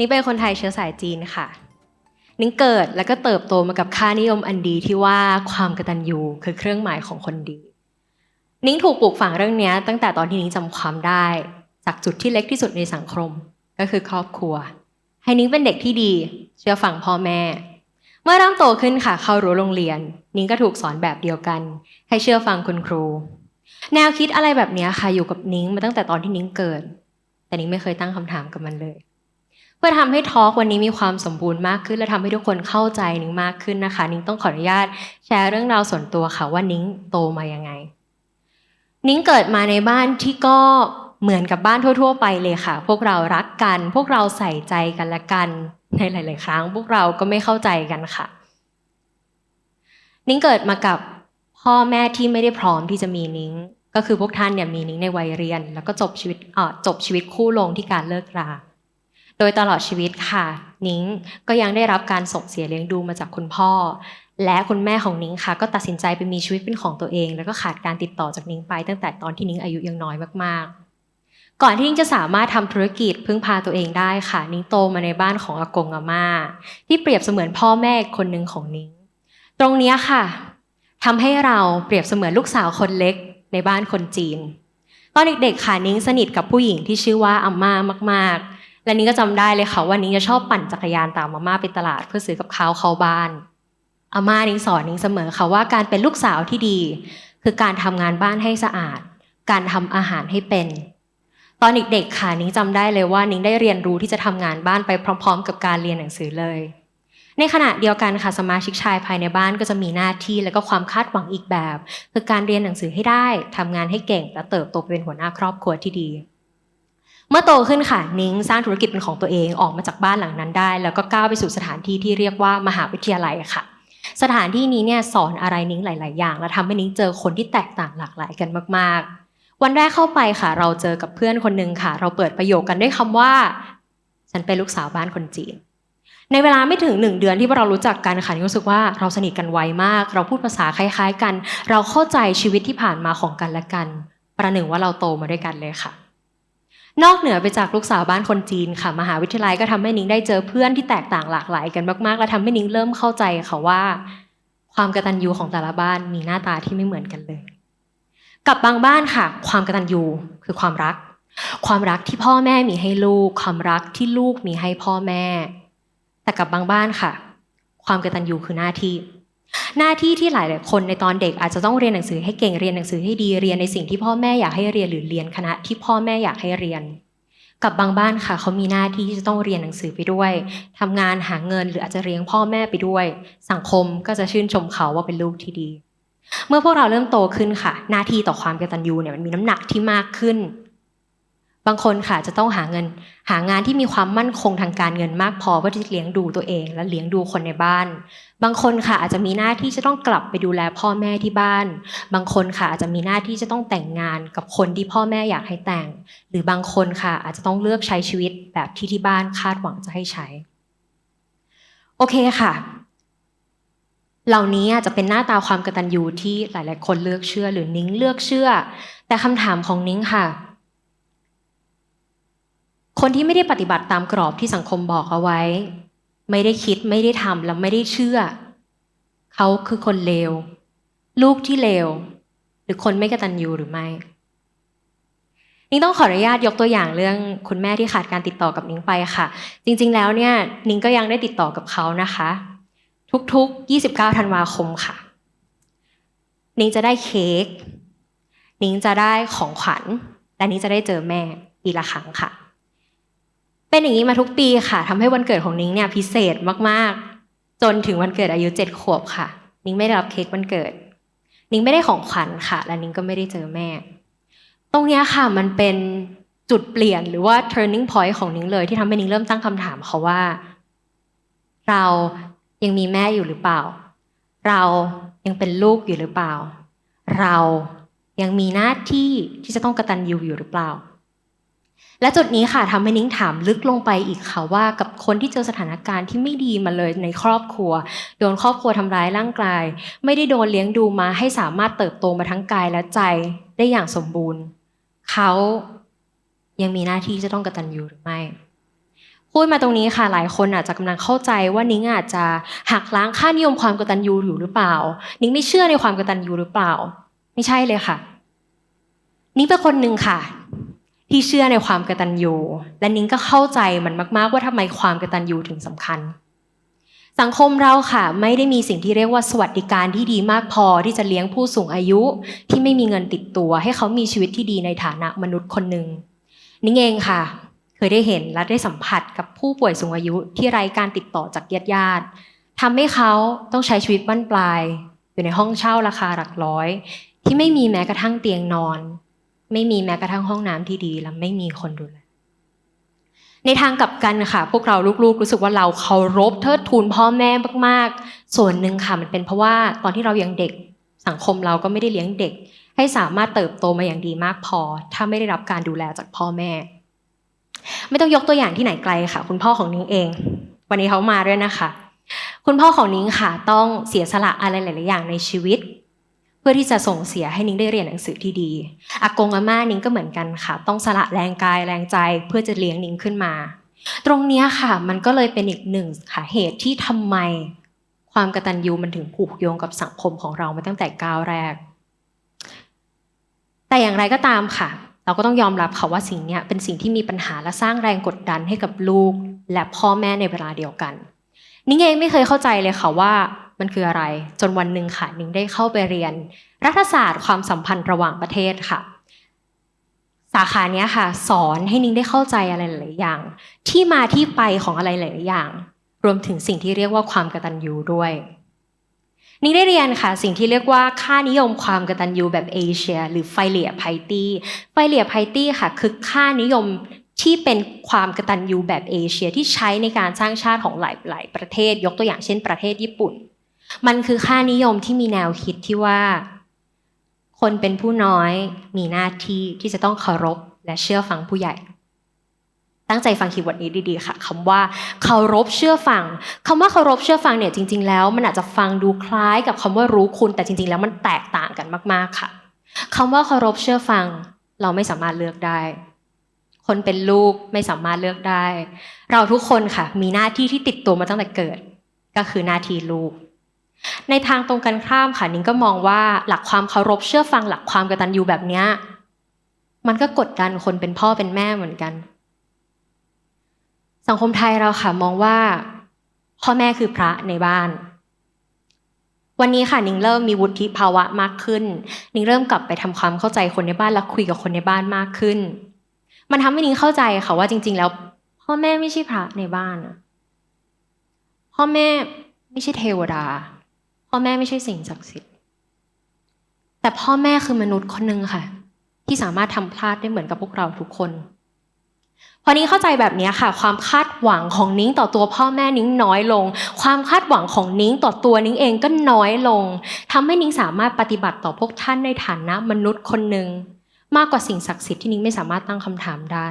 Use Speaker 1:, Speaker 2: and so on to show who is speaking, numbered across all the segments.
Speaker 1: นิ้งเป็นคนไทยเชื้อสายจีนค่ะ นิ้งเกิดแล้วก็เติบโตมากับค่านิยมอันดีที่ว่าความกตัญญูคือเครื่องหมายของคนดี นิ้งถูกปลูกฝังเรื่องนี้ตั้งแต่ตอนที่นิ้งจำความได้ จากจุดที่เล็กที่สุดในสังคมก็คือครอบครัว ให้นิ้งเป็นเด็กที่ดี เชื่อฟังพ่อแม่ เมื่อเริ่มโตขึ้นค่ะเข้ารั้โรงเรียน นิ้งก็ถูกสอนแบบเดียวกัน ให้เชื่อฟังคุณครู แนวคิดอะไรแบบนี้ค่ะอยู่กับนิ้งมาตั้งแต่ตอนที่นิ้งเกิด แต่นิ้งไม่เคยตั้งคำถามกับมันเลย เพื่อทำให้ทอล์กวันนี้มีความสมบูรณ์มากขึ้น และทำให้ทุกคนเข้าใจนิ้งมากขึ้นนะคะ นิ้งต้องขออนุญาตแชร์เรื่องราวส่วนตัวค่ะว่านิ้งโตมายังไง นิ้งเกิดมาในบ้านที่ก็เหมือนกับบ้านทั่ว ๆ ไปเลยค่ะ พวกเรารักกัน พวกเราใส่ใจกันและกัน ในหลาย ๆ ครั้ง พวกเราก็ไม่เข้าใจกันค่ะ นิ้งเกิดมากับพ่อแม่ที่ไม่ได้พร้อมที่จะมีนิ้ง ก็คือพวกท่านเนี่ยมีนิ้งในวัยเรียน แล้วก็จบชีวิตเออจบชีวิตคู่ลงที่การเลิกรา ดยตลอดชีวิตค่ะ นิ้งก็ยังได้รับการส่งเสียเลี้ยงดูมาจากคุณพ่อ และคุณแม่ของนิ้งค่ะ ก็ตัดสินใจไปมีชีวิตเป็นของตัวเอง แล้วก็ขาดการติดต่อจากนิ้งไปตั้งแต่ตอนที่นิ้งอายุยังน้อยมากๆ ก่อนที่นิ้งจะสามารถทำธุรกิจพึ่งพาตัวเองได้ค่ะ นิ้งโตมาในบ้านของอากงอาม่า ที่เปรียบเสมือนพ่อแม่คนหนึ่งของนิ้ง ตรงนี้ค่ะทำให้เราเปรียบเสมือนลูกสาวคนเล็กในบ้านคนจีน ตอนเด็กๆค่ะนิ้งสนิทกับผู้หญิงที่ชื่อว่าอาม่ามากๆ และนิ้งก็จำได้เลยค่ะว่านิ้งจะชอบปั่นจักรยานตามอาม่าไปตลาด เพื่อซื้อกับข้าวเข้าบ้านอาม่านิ้งสอนนิ้งเสมอค่ะว่าการเป็นลูกสาวที่ดี คือการทำงานบ้านให้สะอาด การทำอาหารให้เป็น ตอนเด็กๆค่ะนิ้งจำได้เลยว่านิ้งได้เรียนรู้ที่จะทำงานบ้านไปพร้อม ๆ กับการเรียนหนังสือเลย ในขณะเดียวกันค่ะสมาชิกชายภายในบ้านก็จะมีหน้าที่และก็ความคาดหวังอีกแบบ คือการเรียนหนังสือให้ได้ทำงานให้เก่งและเติบโตเป็นหัวหน้าครอบครัวที่ดี เมื่อโตขึ้นค่ะนิ้งสร้างธุรกิจเป็นของตัวเองออกมาจากบ้านหลังนั้นได้ แล้วก็ก้าวไปสู่สถานที่ที่เรียกว่ามหาวิทยาลัยค่ะ สถานที่นี้เนี่ยสอนอะไรนิ้งหลาย ๆ อย่าง และทำให้นิ้งเจอคนที่แตกต่างหลากหลายกันมาก ๆ วันแรกเข้าไปค่ะ เราเจอกับเพื่อนคนหนึ่งค่ะ เราเปิดประโยคกันด้วยคำว่า ฉันเป็นลูกสาวบ้านคนจีน ในเวลาไม่ถึงหนึ่งเดือนที่เรารู้จักกันค่ะนิ้งรู้สึกว่าเราสนิทกันไวมาก เราพูดภาษาคล้าย ๆ กัน เราเข้าใจชีวิตที่ผ่านมาของกันและกัน ประหนึ่งว่าเราโตมาด้วยกันเลยค่ะ นอกเหนือไปจากลูกสาวบ้านคนจีนค่ะมหาวิทยาลัยก็ทำให้นิ้งได้เจอเพื่อนที่แตกต่างหลากหลายกันมากๆ และทำให้นิ้งเริ่มเข้าใจค่ะว่า ความกตัญญูของแต่ละบ้านมีหน้าตาที่ไม่เหมือนกันเลย กับบางบ้านค่ะ ความกตัญญูคือความรัก ความรักที่พ่อแม่มีให้ลูก ความรักที่ลูกมีให้พ่อแม่ แต่กับบางบ้านค่ะ ความกตัญญูคือหน้าที่ หน้าที่ที่หลาย ๆ คนในตอนเด็กอาจจะต้องเรียนหนังสือให้เก่งเรียนหนังสือให้ดีเรียนในสิ่งที่พ่อแม่อยากให้เรียนหรือเรียนคณะที่พ่อแม่อยากให้เรียน กับบางบ้านค่ะเขามีหน้าที่ที่จะต้องเรียนหนังสือไปด้วยทำงานหาเงินหรืออาจจะเลี้ยงพ่อแม่ไปด้วย สังคมก็จะชื่นชมเขาว่าเป็นลูกที่ดี เมื่อพวกเราเริ่มโตขึ้นค่ะ หน้าที่ต่อความกตัญญูเนี่ยมันมีน้ำหนักที่มากขึ้น บางคนค่ะจะต้องหาเงิน หางานที่มีความมั่นคงทางการเงินมากพอเพื่อที่จะเลี้ยงดูตัวเอง และเลี้ยงดูคนในบ้าน บางคนค่ะอาจจะมีหน้าที่จะต้องกลับไปดูแลพ่อแม่ที่บ้าน บางคนค่ะอาจจะมีหน้าที่จะต้องแต่งงานกับคนที่พ่อแม่อยากให้แต่ง หรือบางคนค่ะอาจจะต้องเลือกใช้ชีวิตแบบที่ที่บ้านคาดหวังจะให้ใช้ โอเคค่ะ เหล่านี้อาจจะเป็นหน้าตาความกตัญญูที่หลาย ๆ คนเลือกเชื่อ หรือนิ้งเลือกเชื่อ แต่คำถามของนิ้งค่ะ คนที่ไม่ได้ปฏิบัติตามกรอบที่สังคมบอกเอาไว้ ไม่ได้คิดไม่ได้ทำและไม่ได้เชื่อ เขาคือคนเลว ลูกที่เลว หรือคนไม่กตัญญูหรือไม่ นิ้งต้องขออนุญาตยกตัวอย่างเรื่องคุณแม่ที่ขาดการติดต่อกับนิ้งไปค่ะ จริง ๆ แล้วเนี่ยนิ้งก็ยังได้ติดต่อกับเขานะคะ ทุกๆ 29 ธันวาคมค่ะ นิ้งจะได้เค้กนิ้งจะได้ของขวัญและนิ้งจะได้เจอแม่ปีละครั้งค่ะ เป็นอย่างนี้มาทุกปีค่ะทำให้วันเกิดของนิ้งเนี่ยพิเศษมากๆ จนถึงวันเกิดอายุเจ็ดขวบค่ะ นิ้งไม่ได้รับเค้กวันเกิด นิ้งไม่ได้ของขวัญค่ะ และนิ้งก็ไม่ได้เจอแม่ ตรงนี้ค่ะมันเป็นจุดเปลี่ยนหรือว่า turning point ของนิ้งเลยที่ทำให้นิ้งเริ่มตั้งคำถามเขาว่า เรายังมีแม่อยู่หรือเปล่า เรายังเป็นลูกอยู่หรือเปล่า เรายังมีหน้าที่ที่จะต้องกระตันยูอยู่หรือเปล่า และจุดนี้ค่ะทำให้นิ้งถามลึกลงไปอีกค่ะว่ากับคนที่เจอสถานการณ์ที่ไม่ดีมาเลยในครอบครัว โดนครอบครัวทำร้ายร่างกาย ไม่ได้โดนเลี้ยงดูมาให้สามารถเติบโตมาทั้งกายและใจได้อย่างสมบูรณ์ เขายังมีหน้าที่จะต้องกระตันยูหรือไม่พูดมาตรงนี้ค่ะหลายคนอาจจะกำลังเข้าใจว่านิ้งอาจจะหักล้างค่านิยมความกตัญญูอยู่หรือเปล่า นิ้งไม่เชื่อในความกตัญญูหรือเปล่า ไม่ใช่เลยค่ะ นิ้งเป็นคนหนึ่งค่ะ ที่เชื่อในความกตัญญูและนิ้งก็เข้าใจมันมาก ๆ ว่าทำไมความกตัญญูถึงสำคัญ สังคมเราค่ะ ไม่ได้มีสิ่งที่เรียกว่าสวัสดิการที่ดีมากพอที่จะเลี้ยงผู้สูงอายุ ที่ไม่มีเงินติดตัว ให้เขามีชีวิตที่ดีในฐานะมนุษย์คนหนึ่งนิ้งเองค่ะ เคยได้เห็นและได้สัมผัสกับผู้ป่วยสูงอายุที่ไร้การติดต่อจากญาติญาติทำให้เขาต้องใช้ชีวิตบั้นปลาย อยู่ในห้องเช่าราคาหลักร้อย ที่ไม่มีแม้กระทั่งเตียงนอน ไม่มีแม้กระทั่งห้องน้ำที่ดีและไม่มีคนดูแลในทางกลับกันค่ะ พวกเราลูกๆ รู้สึกว่าเราเคารพเทิดทูนพ่อแม่มากๆ ส่วนหนึ่งค่ะมันเป็นเพราะว่าตอนที่เรายังเด็กสังคมเราก็ไม่ได้เลี้ยงเด็ก ให้สามารถเติบโตมาอย่างดีมากพอ ถ้าไม่ได้รับการดูแลจากพ่อแม่ ไม่ต้องยกตัวอย่างที่ไหนไกลค่ะ คุณพ่อของนิ้งเอง วันนี้เขามาด้วยนะคะ คุณพ่อของนิ้งค่ะต้องเสียสละอะไรหลาย ๆ อย่างในชีวิต พื่อที่จะส่งเสียให้นิ้งได้เรียนหนังสือที่ดีอากงอาม่านิ้งก็เหมือนกันค่ะ ต้องสละแรงกายแรงใจเพื่อจะเลี้ยงนิ้งขึ้นมา ตรงนี้ค่ะ มันก็เลยเป็นอีกหนึ่งค่ะเหตุที่ทำไม ความกตัญญูมันถึงผูกโยงกับสังคมของเรามาตั้งแต่ก้าวแรก แต่อย่างไรก็ตามค่ะ เราก็ต้องยอมรับค่ะว่าสิ่งนี้เป็นสิ่งที่มีปัญหาและสร้างแรงกดดันให้กับลูก และพ่อแม่ในเวลาเดียวกัน นิ้งเองไม่เคยเข้าใจเลยค่ะว่ามันคืออะไร จนวันหนึ่งค่ะนิ้งได้เข้าไปเรียน รัฐศาสตร์ความสัมพันธ์ระหว่างประเทศค่ะ สาขานี้ค่ะ สอนให้นิ้งได้เข้าใจอะไรหลายอย่าง ที่มาที่ไปของอะไรหลายอย่าง รวมถึงสิ่งที่เรียกว่าความกตัญญูด้วยนิ้งได้เรียนค่ะ สิ่งที่เรียกว่าค่านิยมความกตัญญูแบบเอเชีย หรือไฟเลียไพตี้ไฟเลียไพตี้ค่ะ คือค่านิยม ที่เป็นความกตัญญูแบบเอเชียที่ใช้ในการสร้างชาติของหลาย ๆ ประเทศ ยกตัวอย่างเช่นประเทศญี่ปุ่น มันคือค่านิยมที่มีแนวคิดที่ว่า คนเป็นผู้น้อยมีหน้าที่ที่จะต้องเคารพและเชื่อฟังผู้ใหญ่ ตั้งใจฟังคีย์เวิร์ดนี้ดี ๆ ค่ะคำว่าเคารพเชื่อฟังคำว่าเคารพเชื่อฟังเนี่ยจริง ๆ แล้ว มันอาจจะฟังดูคล้ายกับคำว่ารู้คุณแต่จริง ๆ แล้วมันแตกต่างกันมาก ๆ ค่ะคำว่าเคารพเชื่อฟังเราไม่สามารถเลือกได้ คนเป็นลูกไม่สามารถเลือกได้ เราทุกคนค่ะ มีหน้าที่ที่ติดตัวมาตั้งแต่เกิด ก็คือหน้าที่ลูก ในทางตรงกันข้ามค่ะนิ้งก็มองว่าหลักความเคารพเชื่อฟังหลักความกตัญญูแบบเนี้ยมันก็กดดันคนเป็นพ่อเป็นแม่เหมือนกัน สังคมไทยเราค่ะมองว่า พ่อแม่คือพระในบ้าน วันนี้ค่ะนิ้งเริ่มมีวุฒิภาวะมากขึ้น นิ้งเริ่มกลับไปทำความเข้าใจคนในบ้านและคุยกับคนในบ้านมากขึ้น มันทำให้นิ้งเข้าใจค่ะว่าจริง ๆ แล้ว พ่อแม่ไม่ใช่พระในบ้านพ่อแม่ไม่ใช่เทวดา พ่อแม่ไม่ใช่สิ่งศักดิ์สิทธิ์ แต่พ่อแม่คือมนุษย์คนหนึ่งค่ะ ที่สามารถทำพลาดได้เหมือนกับพวกเราทุกคนพอนิ้งเข้าใจแบบนี้ค่ะ ความคาดหวังของนิ้งต่อตัวพ่อแม่นิ้งน้อยลง ความคาดหวังของนิ้งต่อตัวนิ้งเองก็น้อยลงทำให้นิ้งสามารถปฏิบัติต่อพวกท่านในฐานะมนุษย์คนหนึ่ง มากกว่าสิ่งศักดิ์สิทธิ์ที่นิ้งไม่สามารถตั้งคำถามได้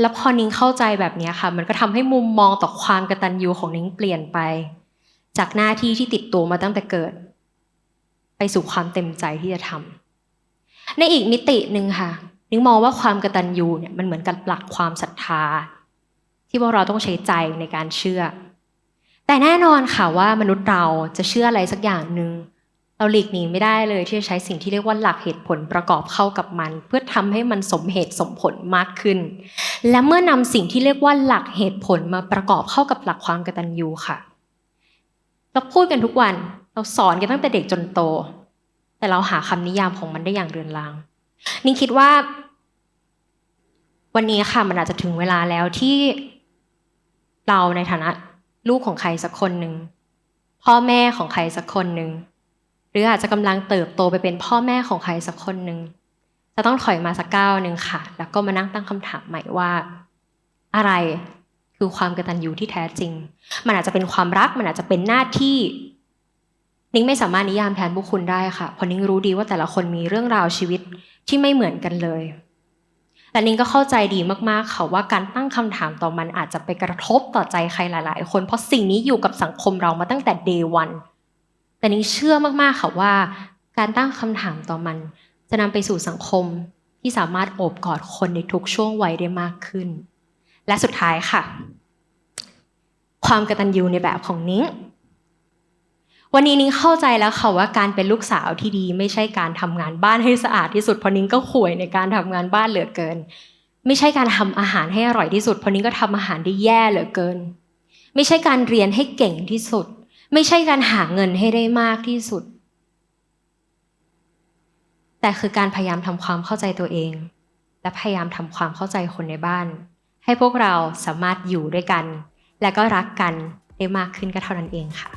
Speaker 1: แล้วพอนิ้งเข้าใจแบบนี้ค่ะ มันก็ทำให้มุมมองต่อความกระตัญญูของนิ้งเปลี่ยนไป จากหน้าที่ที่ติดตัวมาตั้งแต่เกิด ไปสู่ความเต็มใจที่จะทำในอีกมิติหนึ่งค่ะนิ้งมองว่าความกระตัญญูเนี่ยมันเหมือนกับหลักความศรัทธา ที่พวกเราต้องใช้ใจในการเชื่อ แต่แน่นอนค่ะว่ามนุษย์เราจะเชื่ออะไรสักอย่างหนึ่ง เราหลีกหนีไม่ได้เลยที่จะใช้สิ่งที่เรียกว่าหลักเหตุผลประกอบเข้ากับมัน เพื่อทำให้มันสมเหตุสมผลมากขึ้น และเมื่อนำสิ่งที่เรียกว่าหลักเหตุผลมาประกอบเข้ากับหลักความกตัญญูค่ะ เราพูดกันทุกวันเราสอนกันตั้งแต่เด็กจนโต แต่เราหาคำนิยามของมันได้อย่างเรือนรางนิ่งคิดว่า วันนี้ค่ะมันอาจจะถึงเวลาแล้วที่เราในฐานะ ลูกของใครสักคนหนึ่งพ่อแม่ของใครสักคนหนึ่ง หรืออาจจะกำลังเติบโตไปเป็นพ่อแม่ของใครสักคนหนึ่งจะต้องถอยมาสักก้าวหนึ่งค่ะ แล้วก็มานั่งตั้งคำถามใหม่ว่า อะไรคือความกตัญญูที่แท้จริง มันอาจจะเป็นความรักมันอาจจะเป็นหน้าที่ นิ้งไม่สามารถนิยามแทนบุคคุณได้ค่ะเพราะนิ้งรู้ดีว่าแต่ละคนมีเรื่องราวชีวิตที่ไม่เหมือนกันเลยแต่นิ้งก็เข้าใจดีมากๆค่ะว่าการตั้งคำถามต่อมันอาจจะไปกระทบต่อใจใครหลาย ๆ คนเพราะสิ่งนี้อยู่กับสังคมเรามาตั้งแต่ day one แต่นิ้งเชื่อมากๆค่ะว่าการตั้งคำถามต่อมัน จะนำไปสู่สังคมที่สามารถโอบกอดคนในทุกช่วงวัยได้มากขึ้น และสุดท้ายค่ะ ความกระตัญญูในแบบของนิ้งวันนี้นิ้งเข้าใจแล้วค่ะว่าการเป็นลูกสาวที่ดี ไม่ใช่การทำงานบ้านให้สะอาดที่สุดเพราะนิ้งก็ข่วยในการทำงานบ้านเหลือเกิน ไม่ใช่การทำอาหารให้อร่อยที่สุดเพราะนิ้งก็ทำอาหารได้แย่เหลือเกิน ไม่ใช่การเรียนให้เก่งที่สุด ไม่ใช่การหาเงินให้ได้มากที่สุด แต่คือการพยายามทำความเข้าใจตัวเอง และพยายามทำความเข้าใจคนในบ้าน ให้พวกเราสามารถอยู่ด้วยกัน และก็รักกันได้มากขึ้นก็เท่านั้นเองค่ะ